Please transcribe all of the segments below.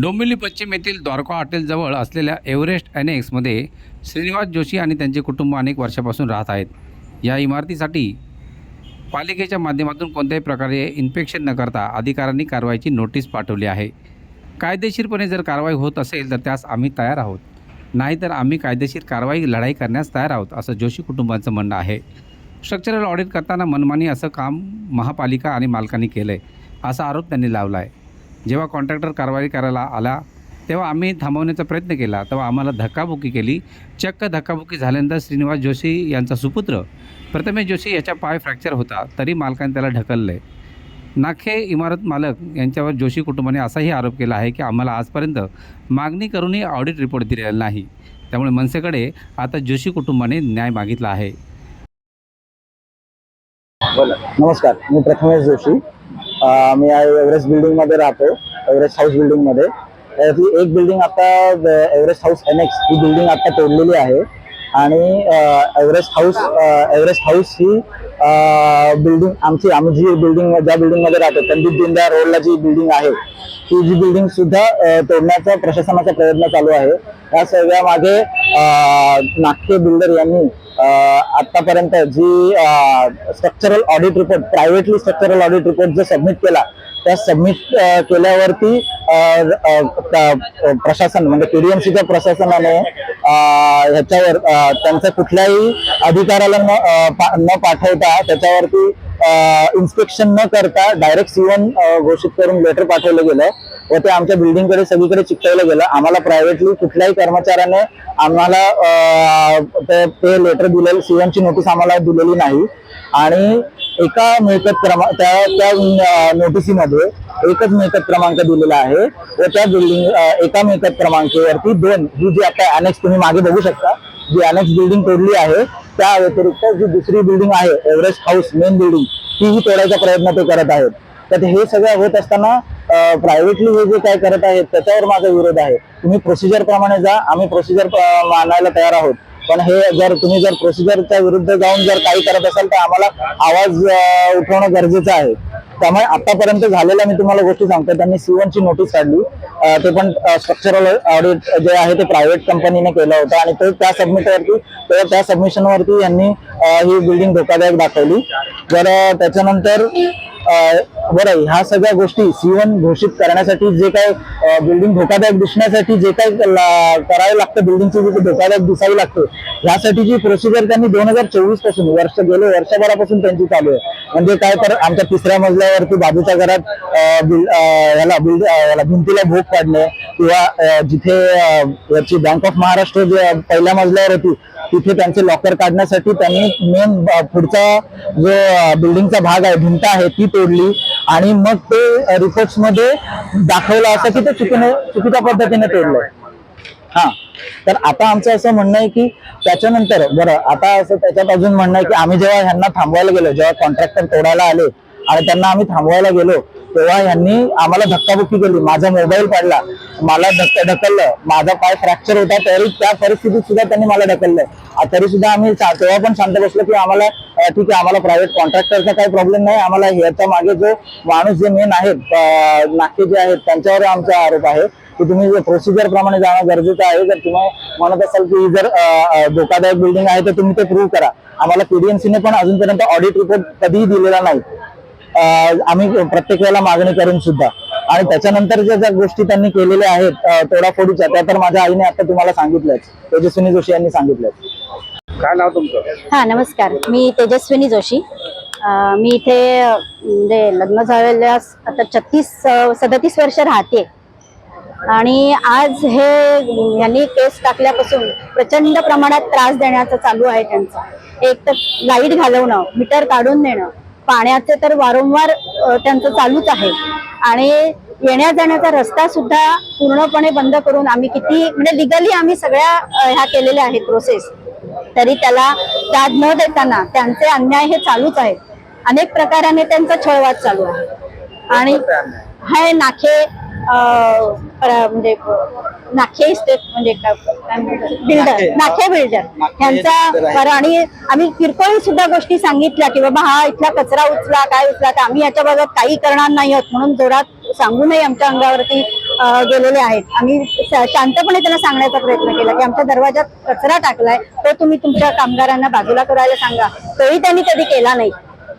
डोंबिवली पश्चिम येथील द्वारका हॉटेलजवळ असलेल्या एव्हरेस्ट ॲनेक्समध्ये श्रीनिवास जोशी आणि त्यांचे कुटुंब अनेक वर्षापासून राहत आहेत. या इमारतीसाठी पालिकेच्या माध्यमातून कोणत्याही प्रकारे इन्फेक्शन न करता अधिकाऱ्यांनी कारवाईची नोटीस पाठवली आहे. कायदेशीरपणे जर कारवाई होत असेल तर त्यास आम्ही तयार आहोत. नाहीतर आम्ही कायदेशीर कारवाई लढाई करण्यास तयार आहोत असं जोशी कुटुंबाचं म्हणणं आहे. स्ट्रक्चरल ऑडिट करताना मनमानी असं काम महापालिका आणि मालकांनी केलं आहे असा आरोप त्यांनी लावला आहे जेव्हा कॉन्ट्रॅक्टर कारवाई करायला आला तेव्हा आम्ही थांबवण्याचा प्रयत्न केला. तेव्हा आम्हाला धक्काबुक्की केली. चक्क धक्काबुक्की झाल्यानंतर श्रीनिवास जोशी यांचा सुपुत्र प्रथमेश जोशी याच्या पाय फ्रॅक्चर होता तरी मालकाने त्याला ढकलले. नाखे इमारत मालक यांच्यावर जोशी कुटुंबाने असाही आरोप केला आहे की आम्हाला आजपर्यंत मागणी करूनही ऑडिट रिपोर्ट दिलेला नाही. त्यामुळे मनसेकडे आता जोशी कुटुंबाने न्याय मागितला आहे. नमस्कार. मी प्रथमेश जोशी. मी एव्हरेस्ट बिल्डिंगमध्ये राहतो एव्हरेस्ट हाऊस बिल्डिंगमध्ये ही एक बिल्डिंग आता एव्हरेस्ट हाऊस एनेक्स ही बिल्डिंग आता तोडलेली आहे. आणि एव्हरेस्ट हाऊस एव्हरेस्ट हाऊस ही बिल्डिंग आमची आम्ही जी बिल्डिंग ज्या बिल्डिंगमध्ये राहतो पंडित दीनदयाळ रोडला जी बिल्डिंग आहे ती जी बिल्डिंग सुद्धा तोडण्याचा प्रशासनाचा प्रयत्न चालू आहे. या सगळ्या मागे नाट्य बिल्डर यांनी आतापर्यंत जी structural audit report privately structural audit report जो सबमिट केला त्या सबमिट केल्यावरती प्रशासन म्हणजे पीडीएमसीच्या प्रशासनाने ह्याच्यावर त्यांच्या कुठल्याही अधिकाऱ्याला न न पाठवता त्याच्यावरती इन्स्पेक्शन न करता डायरेक्ट सीवन घोषित करून लेटर पाठवलं गेलं व ते आमच्या बिल्डिंगकडे सगळीकडे चिकटवलं गेलं. आम्हाला प्रायव्हेटली कुठल्याही कर्मचाऱ्याने आम्हाला ते ते लेटर दिलेलं सी ची नोटीस आम्हाला दिलेली नाही. आणि एका मिळकत क्रमांक त्या त्या नोटिसीमध्ये एकच मिळकत क्रमांक दिलेला आहे व त्या बिल्डिंग एका मिळकत क्रमांकावरती दोन ही जी आता अनेक्स तुम्ही मागे बघू शकता जी अनेक्स बिल्डिंग तोडली आहे त्या व्यतिरिक्त जी दुसरी बिल्डिंग आहे एव्हरेस्ट हाऊस मेन बिल्डिंग तीही तोडायचा प्रयत्न ते करत आहेत. तर हे सगळं होत असताना प्रायव्हेटली हे जे काय करत आहेत त्याच्यावर माझा विरोध आहे. तुम्ही प्रोसिजर प्रमाणे जा आम्ही प्रोसिजर मानायला तयार आहोत. पण हे जर तुम्ही जर प्रोसिजरच्या विरुद्ध जाऊन जर काही करत असाल तर आम्हाला आवाज उठवणं गरजेचं आहे. त्यामुळे आतापर्यंत झालेल्या मी तुम्हाला गोष्टी सांगतो त्यांनी सी ची नोटीस काढली. ते पण स्ट्रक्चरल ऑडिट जे आहे ते प्रायव्हेट कंपनीने केलं होतं आणि ते त्या सबमिटवरती त्या सबमिशनवरती यांनी ही बिल्डिंग धोकादायक दाखवली. जर त्याच्यानंतर अं, बरं ह्या सगळ्या गोष्टी सी वन घोषित करण्यासाठी जे काय बिल्डिंग धोकादायक दिसण्यासाठी जे काय करावं लागतं बिल्डिंगची जी धोकादायक दिसावी लागतं यासाठी जी प्रोसिजर त्यांनी दोन हजार चोवीसपासून वर्ष गेले वर्षभरापासून त्यांची चालू आहे. म्हणजे काय तर आमच्या तिसऱ्या मजल्यावरती बाजूच्या घरात बिल- याला बिल्ड याला भिंतीला भोग पाडणे किंवा जिथे याची बँक ऑफ महाराष्ट्र जे पहिल्या मजल्यावर होती तिथे त्यांचे लॉकर काढण्यासाठी त्यांनी मेन पुढचा जो बिल्डिंगचा भाग आहे भिंत आहे ती तोडली आणि मग ते रिपोर्ट्समध्ये दाखवलं असं की ते चुकीने चुकीच्या पद्धतीने तोडलंय हा. तर आता आमचं असं म्हणणं आहे की त्याच्यानंतर बरं आता असं त्याच्यात अजून म्हणणं आहे की आम्ही जेव्हा ह्यांना थांबवायला गेलो जेव्हा कॉन्ट्रॅक्टर तोडायला आले आणि त्यांना आम्ही थांबवायला गेलो तेव्हा यांनी आम्हाला धक्काबुक्की केली. माझा मोबाईल पडला मला धक्का ढकललं. माझा पाय फ्रॅक्चर होता तरी त्या परिस्थितीत सुद्धा त्यांनी मला ढकललं. तरी सुद्धा आम्ही तेव्हा पण शांत बसलो की आम्हाला ठीक आहे आम्हाला प्रायव्हेट कॉन्ट्रॅक्टरचा काही प्रॉब्लेम नाही. आम्हाला ह्याच्या मागे जो माणूस जे मेन आहेत नाके जे आहेत त्यांच्यावर आमचा आरोप आहे. की तुम्ही प्रोसिजर प्रमाणे जाणं गरजेचं आहे जर तुम्ही म्हणत असाल की जर धोकादायक बिल्डिंग आहे तर तुम्ही ते प्रूव्ह करा. आम्हाला पीडीएमसीने पण अजूनपर्यंत ऑडिट रिपोर्ट कधीही दिलेला नाही. आम्ही प्रत्येक वेळेला मागणी करून सुद्धा. आणि त्याच्यानंतर ज्या ज्या गोष्टी त्यांनी केलेल्या आहेत तोडाफोडीच्या त्या तर माझ्या आईने आता तुम्हाला सांगितलंच तेजस्विनी जोशी यांनी सांगितलंच काय नाव तुमचं? हा नमस्कार. मी तेजस्विनी जोशी. मी इथे म्हणजे लग्न झालेल्या आता छत्तीस सदतीस वर्ष राहते. आणि आज हे यांनी केस टाकल्यापासून प्रचंड प्रमाणात त्रास देण्याचं चालू आहे त्यांचं. एक तर लाइट घालवणं मीटर काढून देणं पाण्याचे तर वारंवार त्यांचं चालूच आहे. आणि येण्या जाण्याचा रस्ता सुद्धा पूर्णपणे बंद करून आम्ही किती म्हणजे लिगली आम्ही सगळ्या ह्या केलेल्या आहेत प्रोसेस तरी त्याला दाद न देताना त्यांचे अन्याय हे चालूच आहेत. अनेक प्रकाराने त्यांचा छळवाद चालू आहे. आणि हे नाखे म्हणजे नाखे इस्टेट म्हणजे बिल्डर नाखे बिल्डर. यांचा आणि आम्ही किरकोळ सुद्धा गोष्टी सांगितल्या की बाबा हा इथला कचरा उचला काय उचला तर आम्ही याच्या बाबत काही करणार नाही आहोत म्हणून जोरात सांगूनही आमच्या अंगावरती गेलेले आहेत. आम्ही शांतपणे त्यांना सांगण्याचा प्रयत्न केला की आमच्या दरवाजात कचरा टाकलाय तो तुम्ही तुमच्या कामगारांना बाजूला करायला सांगा. तोही त्यांनी कधी केला नाही.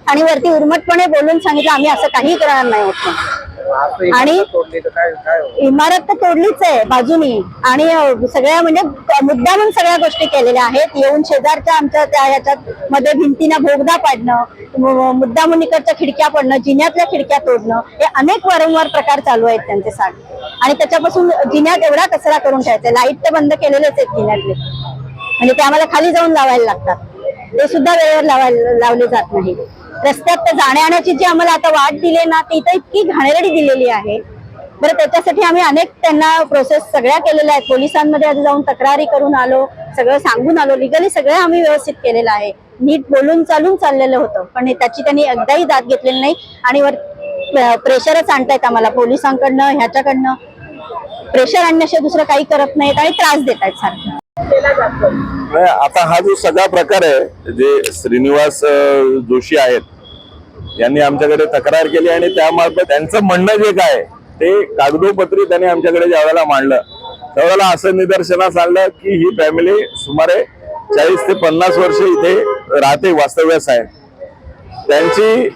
आणि वरती उर्मटपणे बोलून सांगितलं आम्ही असं काही करणार नाही होत. आणि इमारत तर तोडलीच आहे बाजूनी. आणि सगळ्या म्हणजे मुद्दामून सगळ्या गोष्टी केलेल्या आहेत. येऊन शेजारच्या आमच्या त्या ह्याच्यात मध्ये भिंतीना भोगदा पाडणं मु- मुद्दामून इकडच्या खिडक्या पडणं जिन्यातल्या खिडक्या तोडणं हे अनेक वारंवार प्रकार चालू आहेत त्यांचे साठ आणि त्याच्यापासून जिन्यात एवढा कचरा करून ठेवायचा लाइट तर बंद केलेलेच आहेत जिन्यातले. म्हणजे ते आम्हाला खाली जाऊन लावायला लागतात. ते सुद्धा वेळेवर लावायला लावले जात नाही. रस्त्यात तर जी आम्हाला आता वाट दिली ना ती तर इतकी घाणेरडी दिलेली आहे. बरं त्याच्यासाठी आम्ही अनेक त्यांना प्रोसेस सगळ्या केलेल्या आहेत. पोलिसांमध्ये आधी जाऊन तक्रारी करून आलो सगळं सांगून आलो. लिगली सगळं आम्ही व्यवस्थित केलेलं आहे. नीट बोलून चालून चाललेलं होतं. पण त्याची त्यांनी एकदाही दाद घेतलेली नाही आणि वर प्रेशरच आणतायत आम्हाला. पोलिसांकडनं ह्याच्याकडनं. प्रेशर आणण्याशिवाय दुसरं काही करत नाहीत आणि त्रास देत आहेत सारखं. नाही, आता हा जो सगळा प्रकार आहे जे श्रीनिवास जोशी आहेत यांनी आमच्याकडे तक्रार केली आणि त्यामार्फत त्यांचं म्हणणं जे काय ते कागदोपत्री त्यांनी आमच्याकडे ज्या वेळेला मांडलं त्यावेळेला असं निदर्शनास आणलं की ही फॅमिली सुमारे चाळीस ते पन्नास वर्ष इथे राहते वास्तव्यास आहे त्यांची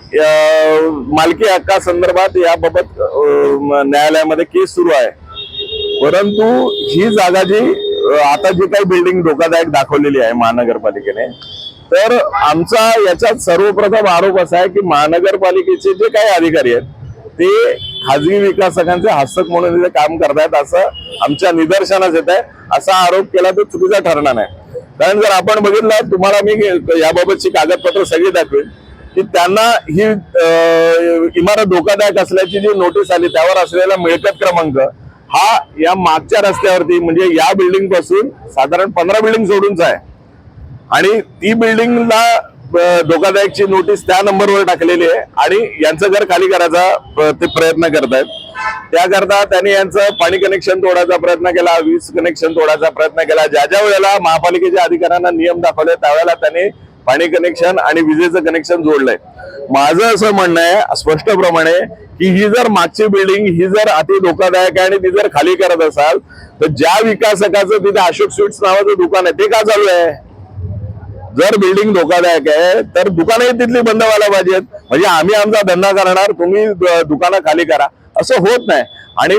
मालकी हक्का संदर्भात याबाबत न्यायालयामध्ये केस सुरू आहे. परंतु ही जागा जी आता जी काही बिल्डिंग धोकादायक दाखवलेली आहे महानगरपालिकेने तर आमचा याच्यात सर्वप्रथम आरोप असा आहे की महानगरपालिकेचे जे काही अधिकारी आहेत ते खाजगी विकासकांचे हस्तक म्हणून इथे काम करतायत असं आमच्या निदर्शनास येत आहे असा आरोप केला तर चुकीचा ठरणार नाही. कारण जर आपण बघितलं तुम्हाला मी याबाबतची कागदपत्र सगळी दाखवेन की त्यांना ही इमारत धोकादायक असल्याची जी नोटीस आली त्यावर असलेला मिळकत क्रमांक हा या मागच्या रस्त्यावरती म्हणजे या बिल्डिंगपासून साधारण पंधरा बिल्डिंग सोडूनच आहे आणि ती बिल्डिंगला धोकादायकची नोटीस त्या नंबरवर टाकलेली आहे. आणि यांचं घर खाली करायचा ते प्रयत्न करतायत. त्याकरता त्यांनी यांचं पाणी कनेक्शन तोडायचा प्रयत्न केला वीज कनेक्शन तोडायचा प्रयत्न केला. ज्या ज्या वेळेला महापालिकेच्या अधिकाऱ्यांना नियम दाखवले त्यावेळेला त्यांनी पाणी कनेक्शन आणि विजेचं कनेक्शन जोडलंय. माझं असं म्हणणं आहे स्पष्टप्रमाणे की ही जर मागची बिल्डिंग ही जर अति धोकादायक आहे आणि ती जर खाली करत असाल तर ज्या विकासकाचं तिथे अशोक स्वीट्स नावाचं दुकान आहे ते का चालू आहे? जर बिल्डिंग धोकादायक आहे तर दुकानही तिथली बंद व्हायला पाहिजेत. म्हणजे आम्ही आमचा धंदा करणार तुम्ही दुकानं खाली करा. असं होत नाही. आणि